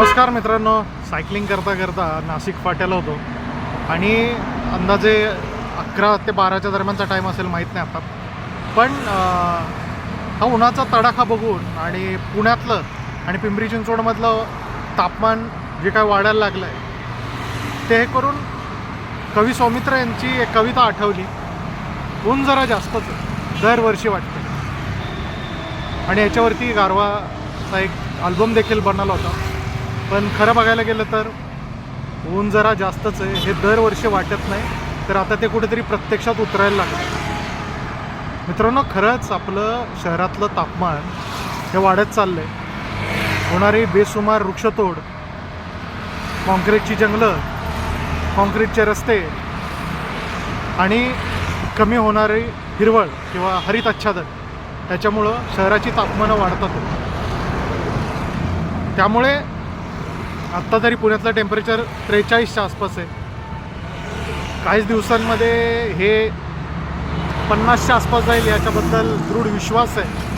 नमस्कार मित्रांनो सायकलिंग करता करता नाशिक फाट्याला होतो. आणि अंदाजे अकरा ते बाराच्या दरम्यानचा टाईम असेल माहीत नाही आता. पण हा उन्हाचा तडाखा बघून आणि पुण्यातलं आणि पिंपरी चिंचवडमधलं तापमान जे काय वाढायला लागलं आहे ते हे करून कवी सौमित्र यांची एक कविता आठवली. ऊन जरा जास्तच दरवर्षी वाटते. आणि याच्यावरती गारवाचा एक अल्बम देखील बनवला होता. पण खरं बघायला गेलं तर ऊन जरा जास्तच आहे. हे दरवर्षी वाटत नाही. तर आता ते कुठेतरी प्रत्यक्षात उतरायला लागलं. मित्रांनो खरंच आपलं शहरातलं तापमान हे वाढत चाललं आहे होणारी बेसुमार वृक्षतोड कॉन्क्रीटची जंगलं कॉन्क्रीटचे रस्ते आणि कमी होणारी हिरवळ किंवा हरित आच्छादन त्याच्यामुळं शहराची तापमानं वाढतात त्यामुळे आत्ता तरी पुण्यातलं टेम्परेचर त्रेचाळीसच्या आसपास आहे. काहीच दिवसांमध्ये हे पन्नासच्या आसपास जाईल याच्याबद्दल दृढ विश्वास आहे.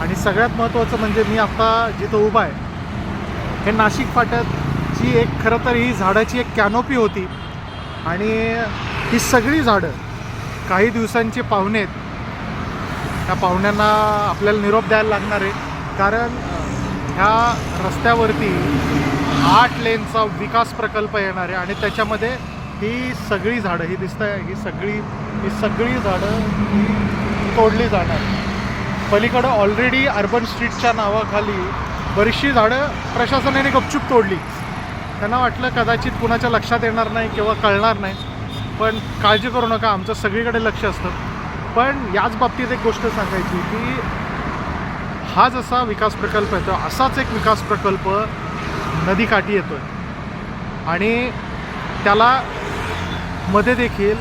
आणि सगळ्यात महत्त्वाचं म्हणजे मी आत्ता जिथं उभा आहे हे नाशिक फाट्याची एक खरं तर ही झाडाची एक कॅनोपी होती. आणि ही सगळी झाडं काही दिवसांची पाहुणे आहेत. त्या पाहुण्यांना आपल्याला निरोप द्यायला लागणार आहे. कारण ह्या रस्त्यावरती आठ लेनचा विकास प्रकल्प येणार आहे आणि त्याच्यामध्ये ही सगळी झाडं ही दिसत आहे ही सगळी ही सगळी झाडं ही तोडली जाणार. पलीकडं ऑलरेडी अर्बन स्ट्रीटच्या नावाखाली बरीचशी झाडं प्रशासनाने गपचूप तोडली. त्यांना वाटलं कदाचित कुणाच्या लक्षात येणार नाही किंवा कळणार नाही पण काळजी करू नका आमचं सगळीकडे लक्ष असतं. पण याच बाबतीत एक गोष्ट सांगायची की हा जसा विकास प्रकल्प येतो असाच एक विकास प्रकल्प नदीकाठी येतो आहे आणि त्याला मध्ये देखील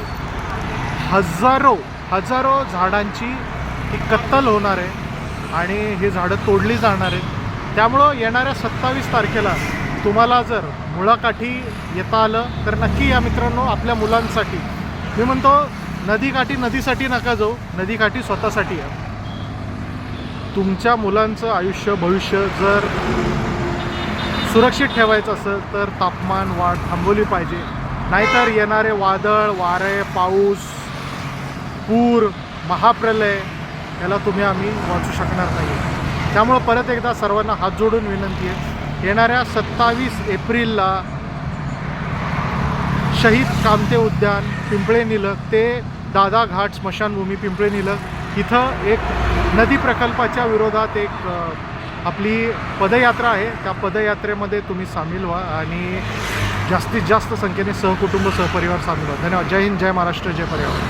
हजारो हजारो झाडांची ही कत्तल होणार आहे आणि ही झाडं तोडली जाणार आहेत. त्यामुळं येणाऱ्या सत्तावीस तारखेला तुम्हाला जर मुळाकाठी येता आलं तर नक्की या मित्रांनो आपल्या मुलांसाठी. मी म्हणतो नदीकाठी नदीसाठी नका जाऊ नदीकाठी स्वतःसाठी या. तुमच्या मुलांचं आयुष्य भविष्य जर सुरक्षित ठेवायचं असेल तर तापमान वाढ थांबवली पाहिजे. नाहीतर येणारे वादळ वारे पाऊस पूर महाप्रलय याला तुम्ही आम्ही वाचू शकणार नाही. त्यामुळं परत एकदा सर्वांना हात जोडून विनंती आहे येणाऱ्या सत्तावीस एप्रिलला शहीद कामते उद्यान पिंपळे निलक ते दादा घाट स्मशानभूमी पिंपळे निलक इथं एक नदी प्रकल्पाच्या विरोधात एक आपली पदयात्रा आहे. त्या पदयात्रेमध्ये तुम्ही सामील व्हा आणि जास्तीत जास्त संख्येने सहकुटुंब सहपरिवार सामील व्हा. धन्यवाद. जय हिंद जय महाराष्ट्र जय पर्यावरण.